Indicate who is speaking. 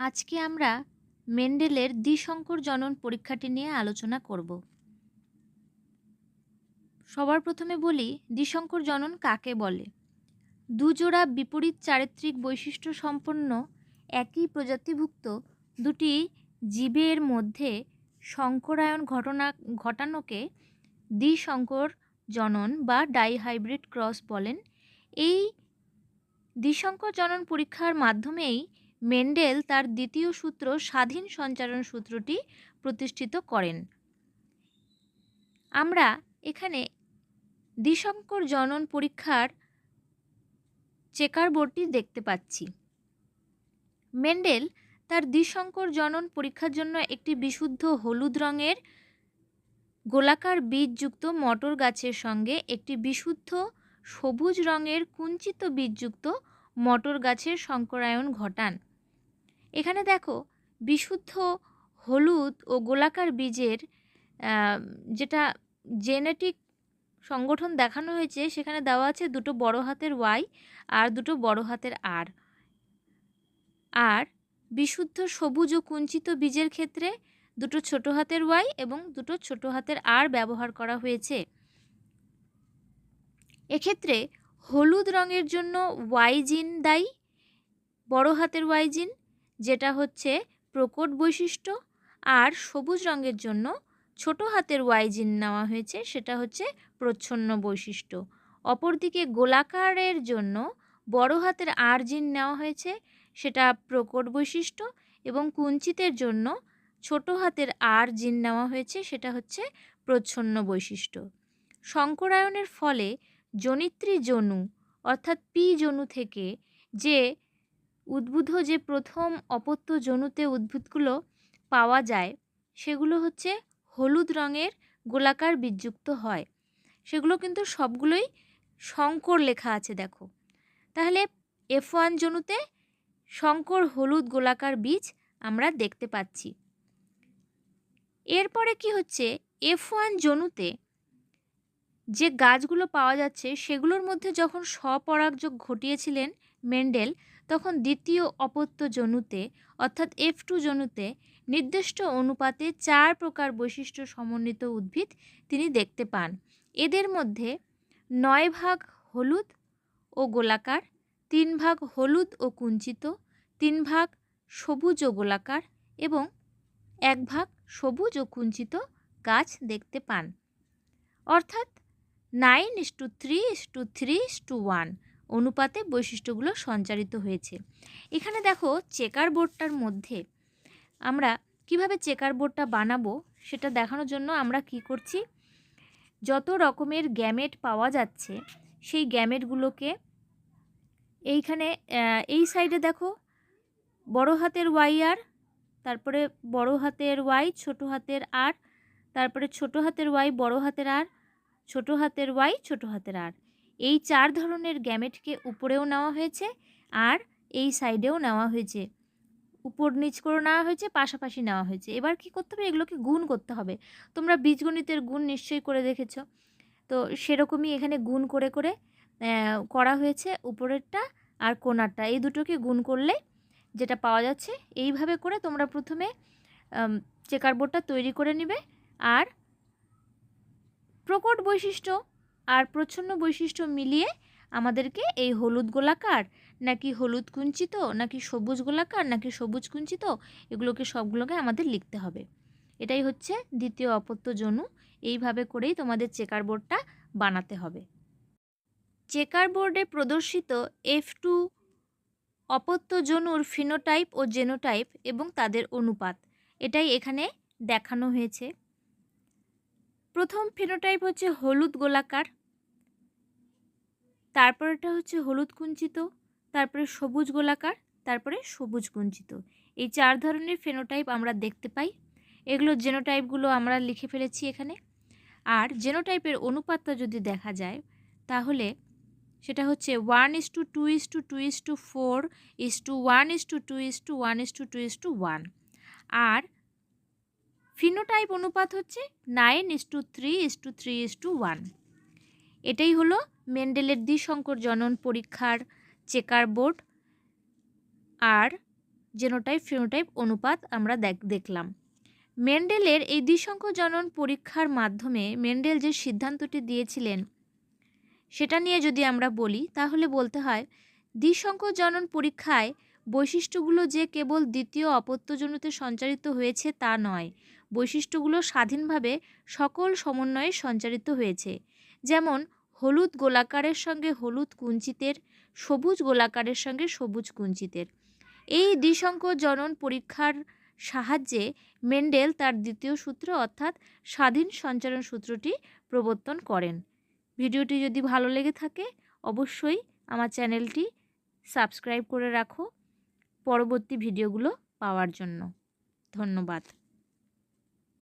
Speaker 1: আজকে আমরা মেন্ডেলের দ্বিসংকর জনন পরীক্ষাটি নিয়ে আলোচনা করব। সবার প্রথমে বলি দ্বিসংকর জনন কাকে বলে? দুজোড়া বিপরীত চারিত্রিক বৈশিষ্ট্য সম্পন্ন একই প্রজাতিভুক্ত দুটি জীবের মধ্যে সংকরায়ন ঘটনা, ঘটানোকে দ্বিসংকর জনন বা ডাইহাইব্রিড ক্রস বলেন। এই দ্বিসংকর জনন পরীক্ষার মাধ্যমেই মেন্ডেল তার দ্বিতীয় সূত্র স্বাধীন সঞ্চারণ সূত্রটি প্রতিষ্ঠিত করেন। আমরা এখানে দ্বিসংকর জনন পরীক্ষার চেকার বোর্ডটি দেখতে পাচ্ছি। মেন্ডেল তার দ্বিসংকর জনন পরীক্ষার জন্য একটি বিশুদ্ধ হলুদ রঙের গোলাকার বীজযুক্ত মটর গাছের সঙ্গে একটি বিশুদ্ধ সবুজ রঙের কুঞ্চিত বীজযুক্ত মটর গাছের সংকরায়ন ঘটান। এখানে দেখো, বিশুদ্ধ হলুদ ও গোলাকার বীজের যেটা জেনেটিক সংগঠন দেখানো হয়েছে, সেখানে দেওয়া আছে দুটো বড় হাতের ওয়াই আর দুটো বড় হাতের আর। আর বিশুদ্ধ সবুজ ও কুঞ্চিত বীজের ক্ষেত্রে দুটো ছোট হাতের ওয়াই এবং দুটো ছোট হাতের আর ব্যবহার করা হয়েছে। এক্ষেত্রে হলুদ রঙের জন্য ওয়াই জিন দায়ী, বড় হাতের ওয়াই জিন যেটা হচ্ছে প্রকট বৈশিষ্ট্য আর সবুজ রঙের জন্য ছোট হাতের ওয়াই জিন নেওয়া হয়েছে, সেটা হচ্ছে প্রচ্ছন্ন বৈশিষ্ট্য। অপরদিকে গোলাকারের জন্য বড় হাতের আর জিন নেওয়া হয়েছে, সেটা প্রকট বৈশিষ্ট্য এবং কুঞ্চিতের জন্য ছোট হাতের আর জিন নেওয়া হয়েছে, সেটা হচ্ছে প্রচ্ছন্ন বৈশিষ্ট্য। সংকরায়নের ফলে জনিত্রী জনু, অর্থাৎ পি জনু থেকে যে উদ্ভুত যে প্রথম অপত্য জনুতে উদ্ভিদগুলো পাওয়া যায়, সেগুলো হচ্ছে হলুদ রঙের গোলাকার বীজযুক্ত হয়। সেগুলো কিন্তু সবগুলোই শঙ্কর লেখা আছে, দেখো। তাহলে এফ ওয়ান জনুতে শঙ্কর হলুদ গোলাকার বীজ আমরা দেখতে পাচ্ছি। এরপরে কি হচ্ছে? এফ ওয়ান জনুতে যে গাছগুলো পাওয়া যাচ্ছে, সেগুলোর মধ্যে যখন স্বপরাগযোগ ঘটিয়েছিলেন মেন্ডেল তখন দ্বিতীয় অপত্য জনুতে, অর্থাৎ এফ টু জনুতে, নির্দিষ্ট অনুপাতে চার প্রকার বৈশিষ্ট্য সমন্বিত উদ্ভিদ তিনি দেখতে পান। এদের মধ্যে নয় ভাগ হলুদ ও গোলাকার, তিন ভাগ হলুদ ও কুঞ্চিত, তিন ভাগ সবুজ ও গোলাকার এবং এক ভাগ সবুজ ও কুঞ্চিত গাছ দেখতে পান। অর্থাৎ nine is to three is to three is to one. অনুপাতে বৈশিষ্ট্যগুলো সঞ্চারিত হয়েছে। এখানে দেখো চেকার বোর্ডটার মধ্যে আমরা কীভাবে চেকার বোর্ডটা বানাবো সেটা দেখানোর জন্য আমরা কি করছি? যত রকমের গ্যামেট পাওয়া যাচ্ছে সেই গ্যামেটগুলোকে এইখানে এই সাইডে দেখো বড় হাতের ওয়াই আর, তারপরে বড় হাতের ওয়াই ছোট হাতের আর তারপরে ছোট হাতের ওয়াই বড় হাতের আর ছোট হাতের ওয়াই ছোট হাতের আর এই চার ধরনের গ্যামেটকে উপরেও নেওয়া হয়েছে আর এই সাইডেও নেওয়া হয়েছে। উপর নিচ করে নেওয়া হয়েছে, পাশাপাশি নেওয়া হয়েছে। এবার কি করতে হবে? এগুলোকে গুণ করতে হবে। তোমরা বীজগণিতের গুণ নিশ্চয়ই করে দেখেছ। তো সেরকমই এখানে গুণ করে করে করা হয়েছে উপরেরটা আর কোনারটা এই দুটোকে গুণ করলে যেটা পাওয়া যাচ্ছে, এইভাবে করে তোমরা প্রথমে চেকার বোর্ডটা তৈরি করে নিবে। আর প্রকট বৈশিষ্ট্য আর প্রচ্ছন্ন বৈশিষ্ট্য মিলিয়ে আমাদেরকে এই হলুদ গোলাকার, নাকি হলুদ কুঞ্চিত, নাকি সবুজ গোলাকার, নাকি সবুজ কুঞ্চিত, এগুলোকে সবগুলোকে আমাদের লিখতে হবে। এটাই হচ্ছে দ্বিতীয় অপত্য জনু। এইভাবে করেই তোমাদের চেকার বোর্ডটা বানাতে হবে। চেকার বোর্ডে প্রদর্শিত এফ টু অপত্য জনুর ফিনোটাইপ ও জেনোটাইপ এবং তাদের অনুপাত। এটাই এখানে দেখানো হয়েছে। প্রথম ফেনোটাইপ হচ্ছে হলুদ গোলাকার তারপরেটা হচ্ছে হলুদ কুঞ্চিত, তারপরে সবুজ গোলাকার, তারপরে সবুজ কুঞ্চিত। এই চার ধরনের ফেনোটাইপ আমরা দেখতে পাই। এগুলো জেনোটাইপগুলো আমরা লিখে ফেলেছি এখানে। আর জেনোটাইপের অনুপাতটা যদি দেখা যায়, তাহলে সেটা হচ্ছে one is to two is to two is to four is to one is to two is to one is to two is to one R phenotype অনুপাত হচ্ছে nine is to three is to three is to one. এটাই হলো মেন্ডেলের দ্বিশঙ্কর জনন পরীক্ষার checker board আর genotype phenotype অনুপাত আমরা দেখলাম। মেন্ডেলের এই দ্বিসংখ্য জনন পরীক্ষার মাধ্যমে মেন্ডেল যে সিদ্ধান্তটি দিয়েছিলেন সেটা নিয়ে যদি আমরা বলি, তাহলে বলতে হয় দ্বিসংখ্য জনন পরীক্ষায় বৈশিষ্ট্যগুলো যে কেবল দ্বিতীয় অপত্যজনিতে সঞ্চারিত হয়েছে তা নয়, বৈশিষ্ট্যগুলো স্বাধীনভাবে সকল সমন্বয়ে সঞ্চারিত হয়েছে। যেমন, হলুদ গোলাকারের সঙ্গে হলুদ কুঞ্চিতের, সবুজ গোলাকারের সঙ্গে সবুজ কুঞ্চিতের। এই দ্বিসংখ্য জনন পরীক্ষার সাহায্যে মেন্ডেল তার দ্বিতীয় সূত্র অর্থাৎ স্বাধীন সঞ্চারণ সূত্রটি প্রবর্তন করেন। ভিডিওটি যদি ভালো লেগে থাকে, অবশ্যই আমার চ্যানেলটি সাবস্ক্রাইব করে রাখো। পরবর্তী ভিডিওগুলো পাওয়ার জন্য। ধন্যবাদ।